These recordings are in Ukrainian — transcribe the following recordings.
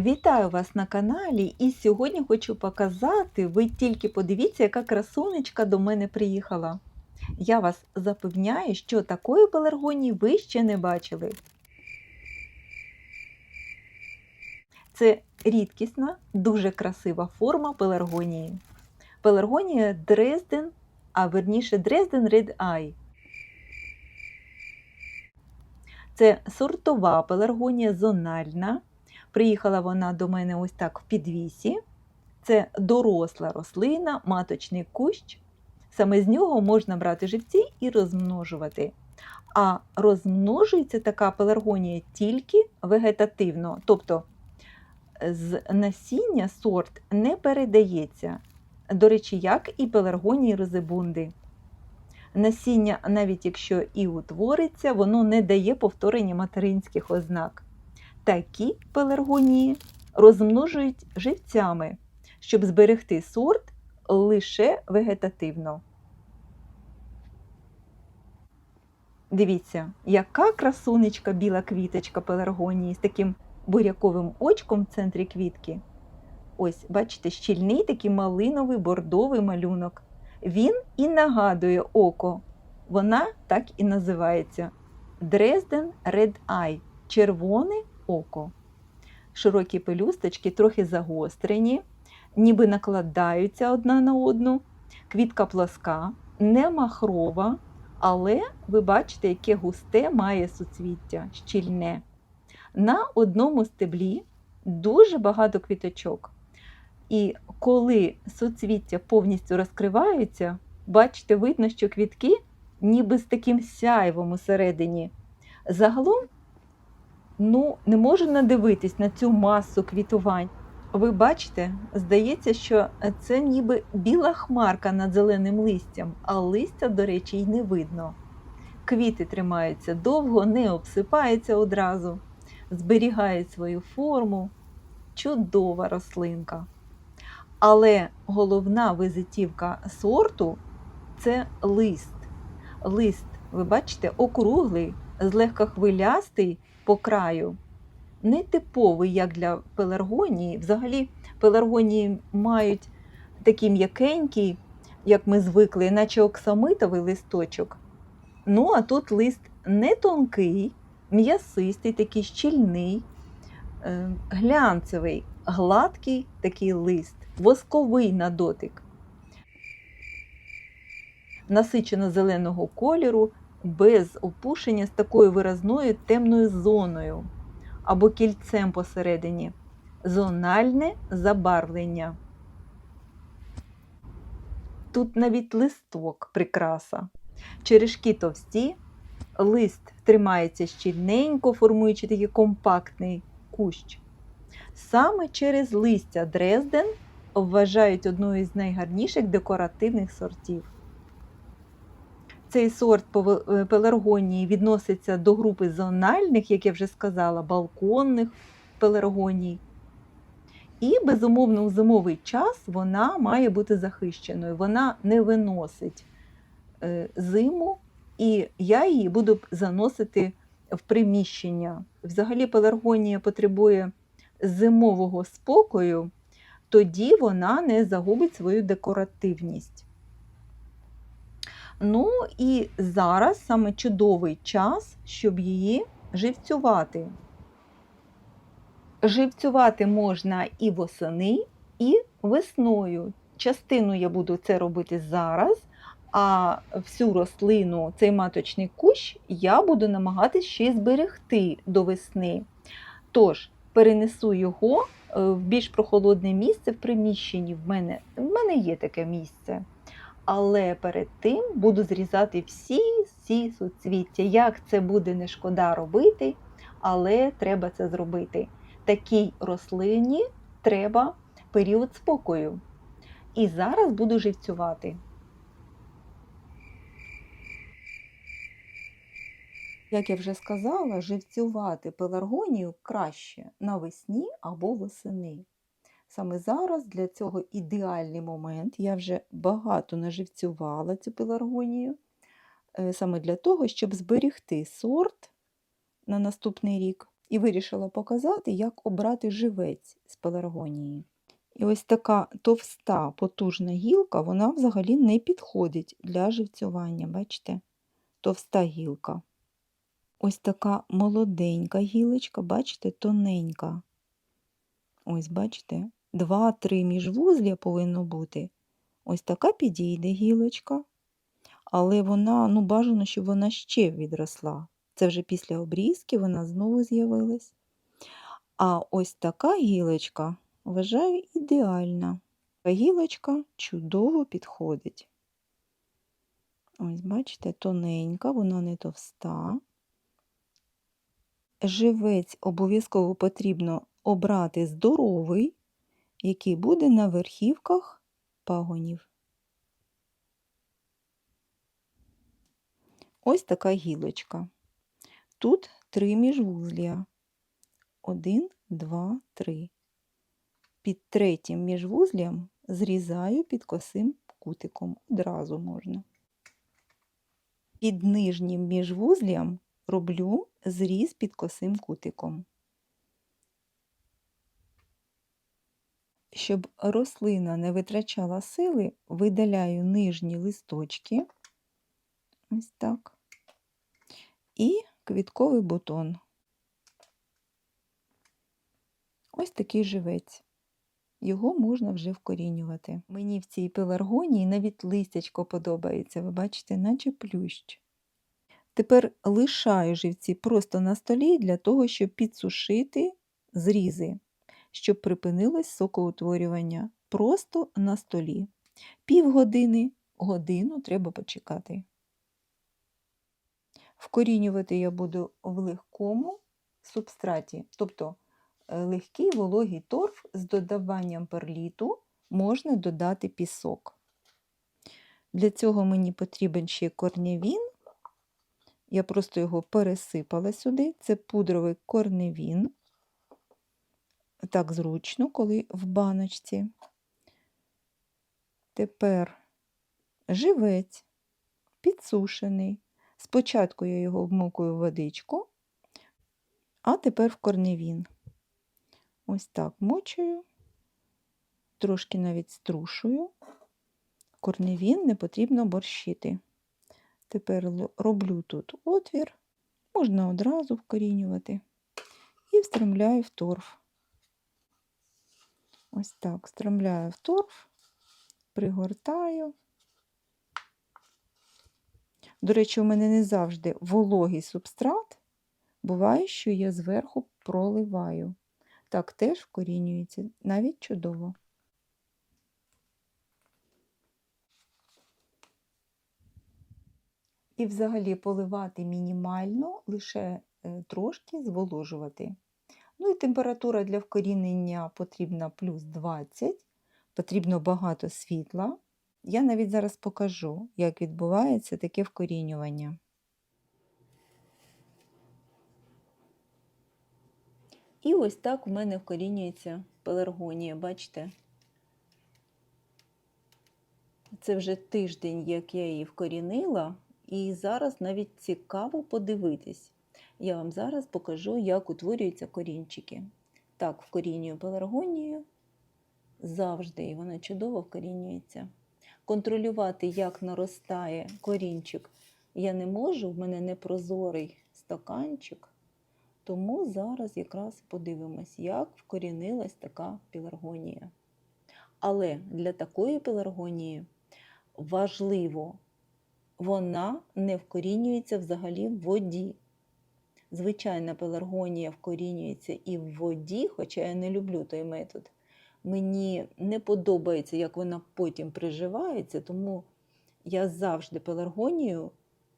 Вітаю вас на каналі і сьогодні хочу показати, ви тільки подивіться, яка красунечка до мене приїхала. Я вас запевняю, що такої пеларгонії ви ще не бачили. Це рідкісна, дуже красива форма пеларгонії. Пеларгонія Дрезден, а верніше Дрезден Red Eye. Це сортова пеларгонія зональна. Приїхала вона до мене ось так в підвісі. Це доросла рослина, маточний кущ. Саме з нього можна брати живці і розмножувати. А розмножується така пеларгонія тільки вегетативно, тобто з насіння сорт не передається. До речі, як і пеларгонії розибунди. Насіння, навіть якщо і утвориться, воно не дає повторення материнських ознак. Такі пеларгонії розмножують живцями, щоб зберегти сорт лише вегетативно. Дивіться, яка красунечка біла квіточка пеларгонії з таким буряковим очком в центрі квітки. Ось, бачите, щільний такий малиновий бордовий малюнок. Він і нагадує око. Вона так і називається Dresden Red Eye червоне око. Широкі пелюсточки трохи загострені, ніби накладаються одна на одну. Квітка плоска, не махрова, але ви бачите, яке густе має суцвіття, щільне. На одному стеблі дуже багато квіточок. І коли суцвіття повністю розкриваються, бачите, видно, що квітки ніби з таким сяйвом усередині. Загалом, ну, не можу надивитись на цю масу квітувань. Ви бачите, здається, що це ніби біла хмарка над зеленим листям, а листя, до речі, й не видно. Квіти тримаються довго, не обсипаються одразу, зберігають свою форму. Чудова рослинка. Але головна визитівка сорту це лист. Лист, ви бачите, округлий, злегка хвилястий по краю. Нетиповий, як для пеларгонії. Взагалі, пеларгонії мають такий м'якенький, як ми звикли, наче оксамитовий листочок. Ну, а тут лист не тонкий, м'ясистий, такий щільний, е, глянцевий, гладкий такий лист, восковий на дотик. Насичено зеленого кольору, без опушення з такою виразною темною зоною або кільцем посередині. Зональне забарвлення. Тут навіть листок прикраса. Черешки товсті, лист тримається щільненько, формуючи такий компактний кущ. Саме через листя Дрезден вважають одною з найгарніших декоративних сортів. Цей сорт пеларгонії відноситься до групи зональних, як я вже сказала, балконних пеларгоній. І, безумовно, у зимовий час вона має бути захищеною. Вона не виносить е, зиму, і я її буду заносити в приміщення. Взагалі, пеларгонія потребує зимового спокою, тоді вона не загубить свою декоративність. Ну і зараз саме чудовий час, щоб її живцювати. Живцювати можна і восени, і весною. Частину я буду це робити зараз, а всю рослину, цей маточний кущ, я буду намагатися ще й зберегти до весни. Тож, перенесу його е, в більш прохолодне місце в приміщенні. В мене, в мене є таке місце. Але перед тим буду зрізати всі-всі суцвіття. Як це буде не шкода робити, але треба це зробити. Такій рослині треба період спокою. І зараз буду живцювати. Як я вже сказала, живцювати пеларгонію краще навесні або восени. Саме зараз для цього ідеальний момент. Я вже багато наживцювала цю пеларгонію, саме для того, щоб зберегти сорт на наступний рік. і вирішила показати, як обрати живець з пеларгонії. І ось така товста, потужна гілка, вона взагалі не підходить для живцювання. Бачите? Товста гілка. Ось така молоденька гілочка, бачите, тоненька. Ось, бачите, два-три міжвузля повинно бути. Ось така підійде гілочка, але вона, ну, бажано, щоб вона ще відросла. Це вже після обрізки вона знову з'явилась. А ось така гілочка, вважаю, ідеальна. Гілочка чудово підходить. Ось, бачите, тоненька, вона не товста. Живець обов'язково потрібно обрати здоровий, який буде на верхівках пагонів. Ось така гілочка. Тут три міжвузлія. Один, два, три. Під третім міжвузлям зрізаю під косим кутиком. Одразу можна. Під нижнім міжвузлям роблю зріз під косим кутиком. Щоб рослина не витрачала сили, видаляю нижні листочки. Ось так. І квітковий бутон. Ось такий живець. Його можна вже вкорінювати. Мені в цій пеларгонії навіть листячко подобається, ви бачите, наче плющ. Тепер лишаю живці просто на столі для того, щоб підсушити зрізи, щоб припинилось сокоутворювання. Просто на столі. Півгодини, годину треба почекати. Вкорінювати я буду в легкому субстраті, тобто е, легкий вологий торф з додаванням перліту можна додати пісок. Для цього мені потрібен ще корневін. Я просто його пересипала сюди. Це пудровий корневін. Так зручно, коли в баночці. Тепер живець підсушений. Спочатку я його вмокую в водичку, а тепер в корневін. Ось так мочую, трошки навіть струшую. Корневін не потрібно борщити. Тепер роблю тут отвір, можна одразу вкорінювати, і встромляю в торф. Ось так, встромляю в торф, пригортаю. До речі, у мене не завжди вологий субстрат. Буває, що я зверху проливаю. Так теж вкорінюється навіть чудово. І взагалі поливати мінімально, лише е, трошки зволожувати. Ну і температура для вкорінення потрібна плюс 20, потрібно багато світла. Я навіть зараз покажу, як відбувається таке вкорінювання. І ось так в мене вкорінюється пеларгонія, бачите? Це вже тиждень, як я її вкорінила, і зараз навіть цікаво подивитись. Я вам зараз покажу, як утворюються корінчики. Так, вкорінюю пеларгонію завжди, і вона чудово вкорінюється. Контролювати, як наростає корінчик, я не можу, в мене непрозорий стаканчик. Тому зараз якраз подивимось, як вкорінилась така пеларгонія. Але для такої пеларгонії важливо, вона не вкорінюється взагалі в воді. Звичайна пеларгонія вкорінюється і в воді, хоча я не люблю той метод. Мені не подобається, як вона потім приживається, тому я завжди пеларгонію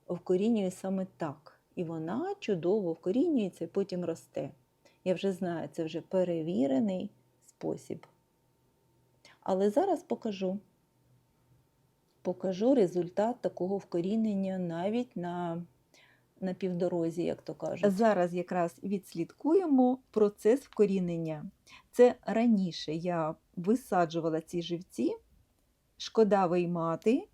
вкорінюю саме так. І вона чудово вкорінюється і потім росте. Я вже знаю, це вже перевірений спосіб. Але зараз покажу. Покажу результат такого вкорінення навіть на на півдорозі, як то кажуть. Зараз якраз відслідкуємо процес вкорінення. Це раніше я висаджувала ці живці, шкода виймати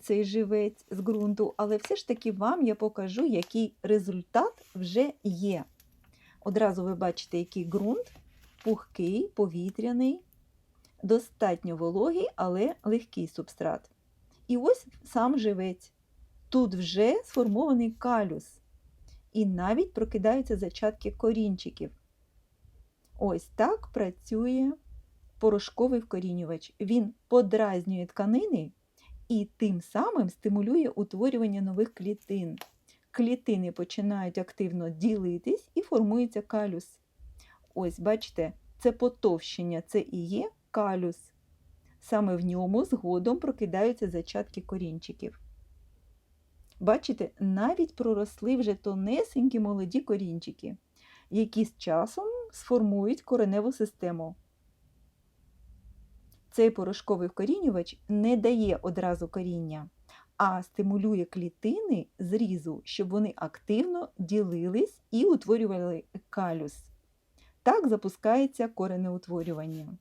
цей живець з ґрунту, але все ж таки вам я покажу, який результат вже є. Одразу ви бачите, який ґрунт пухкий, повітряний, достатньо вологий, але легкий субстрат. І ось сам живець. Тут вже сформований калюс, і навіть прокидаються зачатки корінчиків. Ось так працює порошковий вкорінювач. Він подразнює тканини і тим самим стимулює утворювання нових клітин. Клітини починають активно ділитись і формується калюс. Ось, бачите, це потовщення, це і є калюс. Саме в ньому згодом прокидаються зачатки корінчиків. Бачите, навіть проросли вже тонесенькі молоді корінчики, які з часом сформують кореневу систему. Цей порошковий вкорінювач не дає одразу коріння, а стимулює клітини зрізу, щоб вони активно ділились і утворювали калюс. Так запускається коренеутворювання.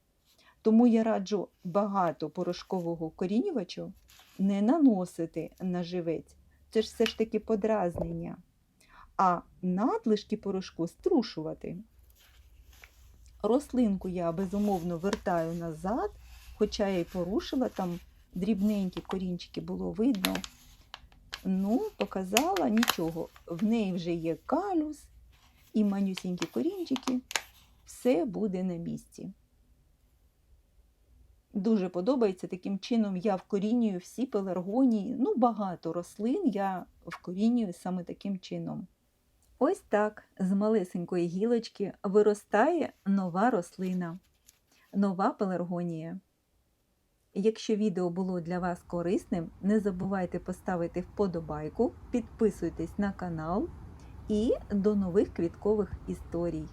Тому я раджу багато порошкового корінювачу не наносити на живець. Це ж все ж таки подразнення. А надлишки порошку струшувати. Рослинку я безумовно вертаю назад, хоча я й порушила, там дрібненькі корінчики було видно. Ну, показала нічого. В неї вже є калюс і манюсінькі корінчики. Все буде на місці. Дуже подобається таким чином. Я вкорінюю всі пеларгонії, ну багато рослин я вкорінюю саме таким чином. Ось так з малесенької гілочки виростає нова рослина, нова пеларгонія. Якщо відео було для вас корисним, не забувайте поставити вподобайку, підписуйтесь на канал і до нових квіткових історій.